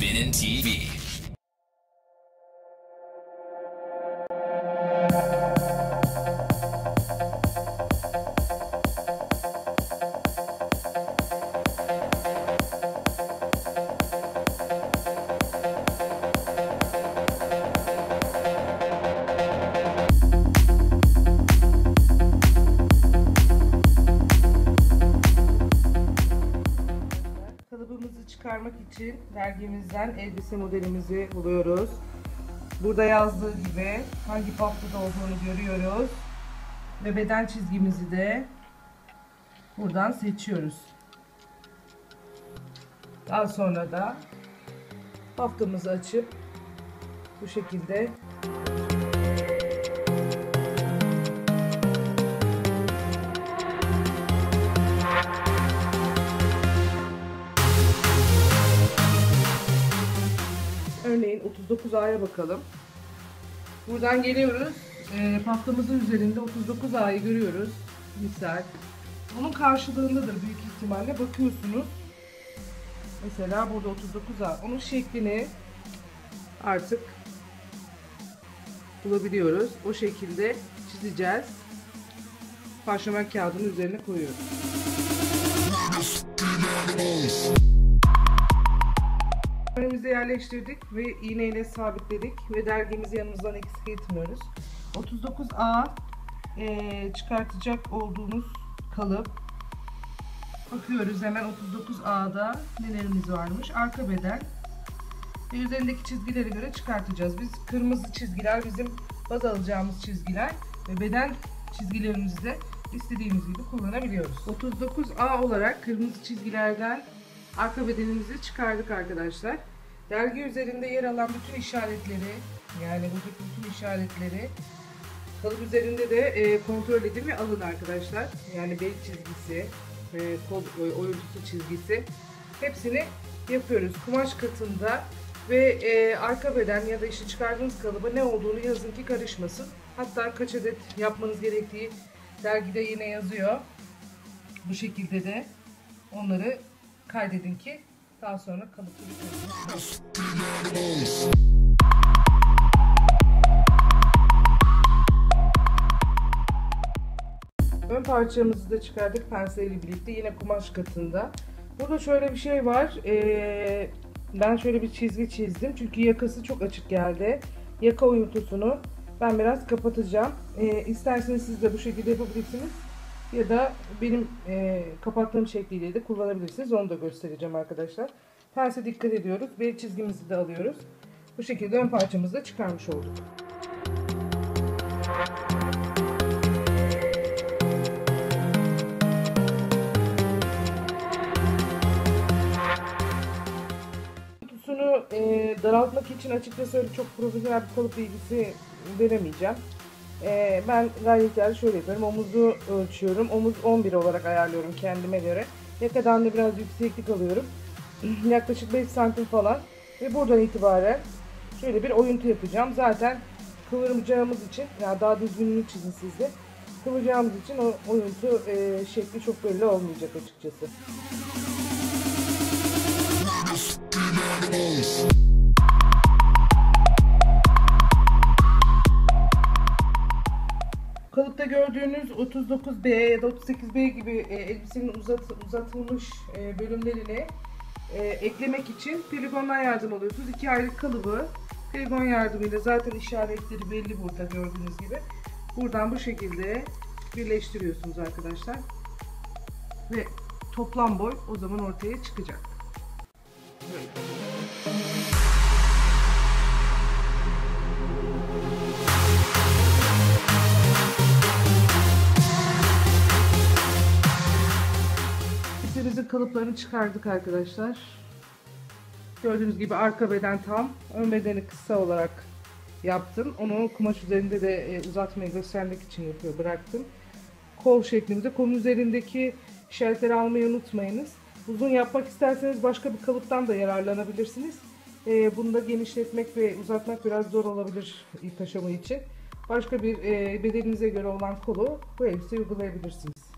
Spinning TV. Çıkarmak için dergimizden elbise modelimizi buluyoruz. Burada yazdığı gibi hangi paftada olduğunu görüyoruz. Ve beden çizgimizi de buradan seçiyoruz. Daha sonra da paftamızı açıp bu şekilde 39A'ya bakalım. Buradan geliyoruz. E, paftamızın üzerinde 39A'yı görüyoruz. Misal. Bunun karşılığındadır büyük ihtimalle. Bakıyorsunuz. Mesela burada 39A. Onun şeklini artık bulabiliyoruz. O şekilde çizeceğiz. Parşömen kağıdının üzerine koyuyoruz. Önümüze yerleştirdik ve iğneyle sabitledik ve dergimizi yanımızdan eksik etmiyoruz. 39A eee, çıkartacak olduğumuz kalıp. Bakıyoruz hemen 39A'da nelerimiz varmış. Arka beden ve üzerindeki çizgilere göre çıkartacağız. Biz kırmızı çizgiler bizim baz alacağımız çizgiler ve beden çizgilerimizi de istediğimiz gibi kullanabiliyoruz. 39A olarak kırmızı çizgilerden arka bedenimizi çıkardık arkadaşlar. Dergi üzerinde yer alan bütün işaretleri yani buradaki bütün işaretleri kalıp üzerinde de e, kontrol edin ve alın arkadaşlar. Yani bel çizgisi, e, kol e, oyuntusu çizgisi hepsini yapıyoruz. Kumaş katında ve e, arka beden ya da işte çıkardığınız kalıba ne olduğunu yazın ki karışmasın. Hatta kaç adet yapmanız gerektiği dergide yine yazıyor. Bu şekilde de onları kaydedin ki daha sonra kalıplı bir. Ön parçamızı da çıkardık penseyle birlikte yine kumaş katında. Burada şöyle bir şey var. Ee, ben şöyle bir çizgi çizdim çünkü yakası çok açık geldi. Yaka uyuntusunu ben biraz kapatacağım. Ee, isterseniz siz de bu şekilde yapabilirsiniz. Ya da benim e, kapattığım şekliyle de kullanabilirsiniz. Onu da göstereceğim arkadaşlar. Pense dikkat ediyoruz. Bel çizgimizi de alıyoruz. Bu şekilde ön parçamızı da çıkarmış olduk. Kutusunu e, daraltmak için açıkçası öyle çok profesyonel bir kalıp bilgisi veremeyeceğim. E, ben gayet şöyle yapıyorum. Omuzu ölçüyorum. Omuz 11 olarak ayarlıyorum kendime göre. Yakadan da biraz yükseklik alıyorum. Yaklaşık 5 santim falan. Ve buradan itibaren şöyle bir oyuntu yapacağım. Zaten kıvıracağımız için, yani daha düzgününü çizin siz de. Kıvıracağımız için o oyuntu e, şekli çok belli olmayacak açıkçası. Kalıpta gördüğünüz 39B ya da 38B gibi e, elbisenin uzat, uzatılmış e, bölümlerini e, eklemek için poligondan yardım alıyorsunuz. İki ayrı kalıbı poligon yardımıyla zaten işaretleri belli burada gördüğünüz gibi. Buradan bu şekilde birleştiriyorsunuz arkadaşlar. Ve toplam boy o zaman ortaya çıkacak. Böyle. Kalıplarını çıkardık arkadaşlar. Gördüğünüz gibi arka beden tam, ön bedeni kısa olarak yaptım. Onu kumaş üzerinde de e, uzatmayı göstermek için yapıyor, bıraktım. Kol şeklinde. Kolun üzerindeki işaretleri almayı unutmayınız. Uzun yapmak isterseniz başka bir kalıptan da yararlanabilirsiniz. E, bunu da genişletmek ve uzatmak biraz zor olabilir ilk aşama için. Başka bir e, bedeninize göre olan kolu bu elbiseye uygulayabilirsiniz.